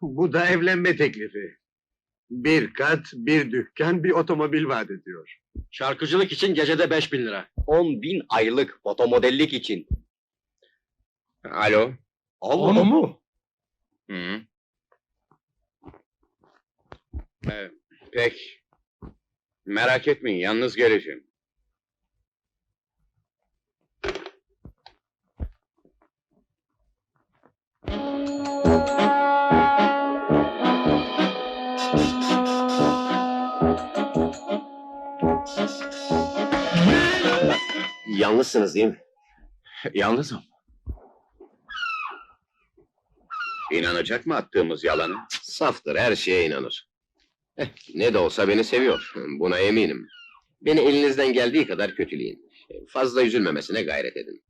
Bu da evlenme teklifi. Bir kat, bir dükkan, bir otomobil vaat ediyor. Şarkıcılık için gecede 5000 lira. 10 bin aylık fotomodellik için. Alo. Allah mu? Hı. Ee, pek. Merak etmeyin, yalnız geleceğim. Yalnızsınız değil mi? Yalnızım. İnanacak mı attığımız yalanı? Saftır, her şeye inanır. Eh, ne de olsa beni seviyor, buna eminim. Beni elinizden geldiği kadar kötüleyin. Fazla üzülmemesine gayret edin.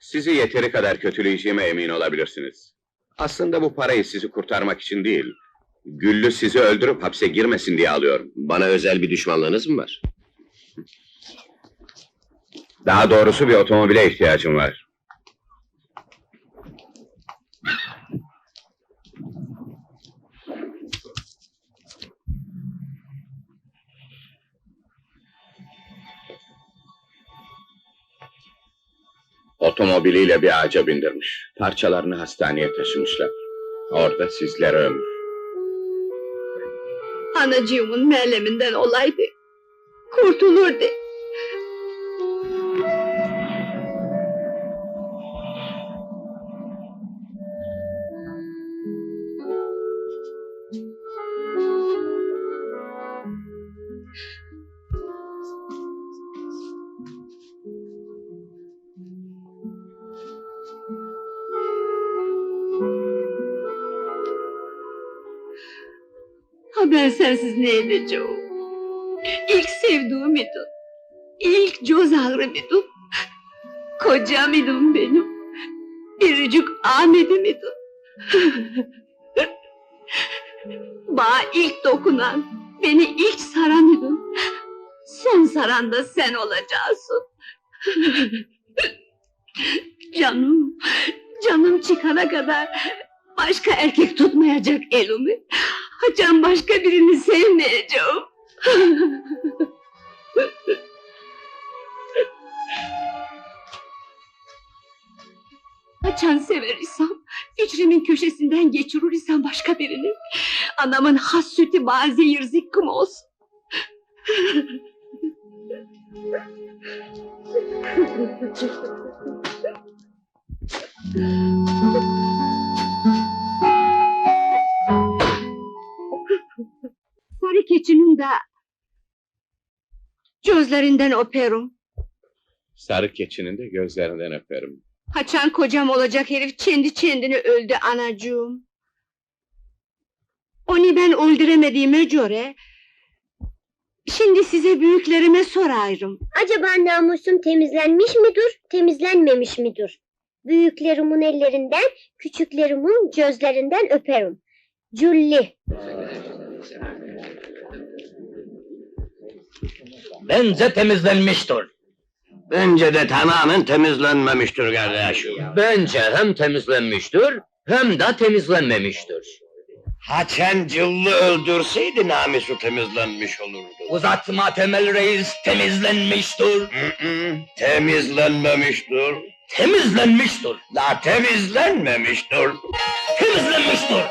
Sizi yeteri kadar kötüleyeceğime emin olabilirsiniz. Aslında bu parayı sizi kurtarmak için değil, Güllü sizi öldürüp hapse girmesin diye alıyorum. Bana özel bir düşmanlığınız mı var? Daha doğrusu bir otomobile ihtiyacım var. Otomobiliyle bir ağaca bindirmiş. Parçalarını hastaneye taşımışlar. Orada sizlere ömür. Anacığımın merleminden olaydı. Kurtulurdu. Ben sensiz ne edeceğim? İlk sevduğum idin. İlk göz ağrım idin. Kocam idin benim. Biricik Ahmet'im idin. Bana ilk dokunan, beni ilk saran idin. Son saran da sen olacaksın. canım, canım çıkana kadar başka erkek tutmayacak elimi. Hacan başka birini sevmeyeceğim. Haçan sever isem, ficrimin köşesinden geçirir isem başka birini. Anamın has sütü bazı zikkim olsun. Sarı keçinin de gözlerinden öperim. Sarı keçinin de gözlerinden öperim. Haçan kocam olacak herif kendi kendini öldü anacığım. Onu ben öldüremediğime göre... Şimdi size büyüklerime sorarım. Acaba namusum temizlenmiş midir, temizlenmemiş midir? Büyüklerimin ellerinden, küçüklerimin gözlerinden öperim. Culli. Bence temizlenmiştir. Bence de tamamen temizlenmemiştir kardeşim. Bence hem temizlenmiştir hem de temizlenmemiştir. Haçan Cıllı öldürseydi namusu temizlenmiş olurdu. Uzatma Temel Reis temizlenmiştir. Hı-hı, temizlenmemiştir. Temizlenmiştir. La temizlenmemiştir. Temizlenmiştir.